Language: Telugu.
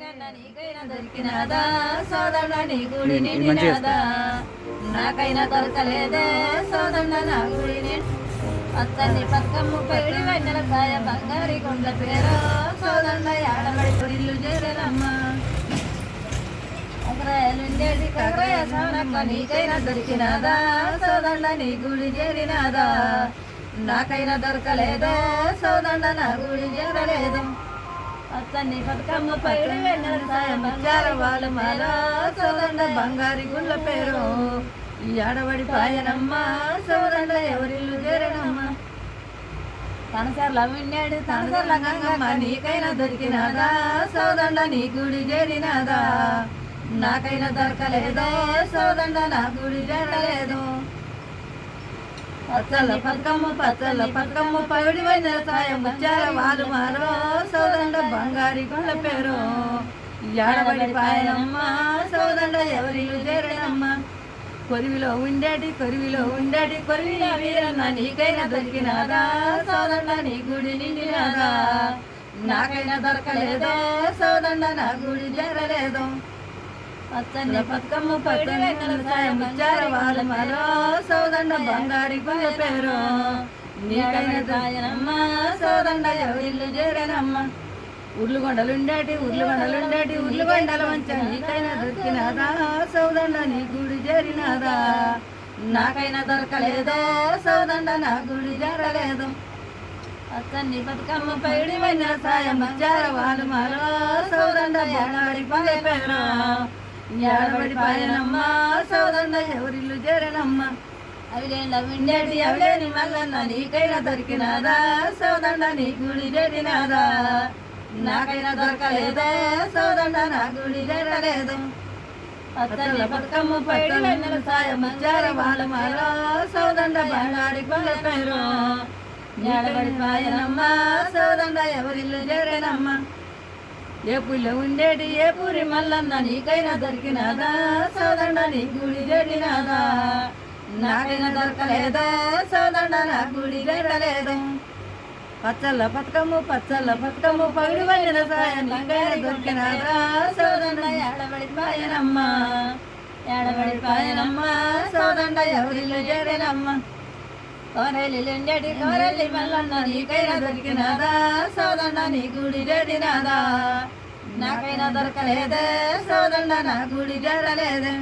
నీకైనా దొరికినాదా? సోదరుడ నీ గుడి నిండినాదా? నాకైనా దొరకలేదే సోదరుడ నా గుడిని అత్తని పక్కమ్ము పెడి వెన్నెల కాయ బంగారి కొండ పేరు సోదరుడ ఆడబడి పొరిల్లు చేరనమ్మా. ఒకరాయలుండేది కగరయ సవనక్క నీకైనా దొరికినాదా? సోదండ నీ గుడి చేరినాదా? నాకైనా దొరకలేదే సోదండ నా గుడి చేరలేదు. అతన్ని బతుకమ్మ పైడి వెన్నెల వాళ్ళ మాల సోదండ బంగారి గుండ్ల పేరు. ఈ ఆడబడి పాయనమ్మ సోదండ ఎవరిల్లు చేరనమ్మ తనసర్ల తన సార్ గంగమ్మ నీకైనా దొరికినాదా? సోదండ నీ గుడి చేరినాదా? నాకైనా దొరకలేదో? సోదండ నా గుడి చేరలేదు? పచ్చల పక్కమ్మ పచ్చల పక్కమ్మ పవిడి వైన సాయం వచ్చార వాళ్ళు మారో సోదండ బంగారి కొండ పేరు. ఏడబడి పాయనమ్మ సోదండ ఎవరిలు చేరనమ్మ కొరివిలో ఉండేటి కొరివిలో ఉండేటి కొరివిన వీరన్న నీకైనా దొరికినాదా? సోదండ నీ గుడి నిండినాదా? నాకైనా దొరకలేదో? సోదండ నా గుడి చేరలేదో? పచ్చని బతుకమ్మ ఇచ్చారు వాళ్ళ మరో సోదండ బంగారి గుళ్ళ పేరు. నీకైనా దాయనమ్మ సోదండ ఎవరిల్లు చేరనమ్మ? ఉర్లుగొండలుండేటి ఉర్లుగొండలుండేటి ఉర్లుగొండల మంచ నీకైనా దొరికినాదా? సౌదండ నీ గుడి చేరినాదా? నాకైనా దొరకలేదో సౌదండ నా గుడి చేరలేదు. అతన్ని బతుకమ్మ పైడి సాయం ఇచ్చారు వాళ్ళు మరో సౌదండ ఏడాడి పేరు. ఏడబడి పాయనమ్మ సౌదండ ఎవరిల్లు చేరనమ్మ. అవిలేండ విండేటి అవిలేని మల్లన్న నీకైనా దొరికినాదా? సౌదండ నీ గుడి చేరినాదా? నాకైనా దొరకలేదే సౌదండ నా గుడి చేరలేదు. అత్తల్లి బతుకమ్మ పైడి వెన్నెల సాయం ఇచ్చార వాళ్ళ మరో సౌదండ బంగారి కొల్ల పేరు. ఏడబడి ఎవరిల్లు చేరేనమ్మా. ఏ ఉండేటి ఏ పూరి మల్లన్న నీకైనా దొరికినాదా? సోదండ నీ గుడి చేరినాదా నాకైనా దొరకలేదా? సోదండ నా గుడి చేరలేదు పచ్చళ్ళ బతుకమ్మ పచ్చళ్ళ బతుకమ్మ పగిడి వెళ్ళిన సాయం నీకైనా దొరికినాదా? సోదండ ఏడబడి పాయనమ్మ ఏడబడి పాయనమ్మ సోదండ ఎవరిల్లు చేరేనమ్మ? కారెలిలెండెడి కారెల్లి మల్లన్న నీకైనా దొరికినాదా? సోదన్న నీ గుడి జరినాదా నాకైనా దొరకలేదే సోదన్న నా గుడి జరలేదే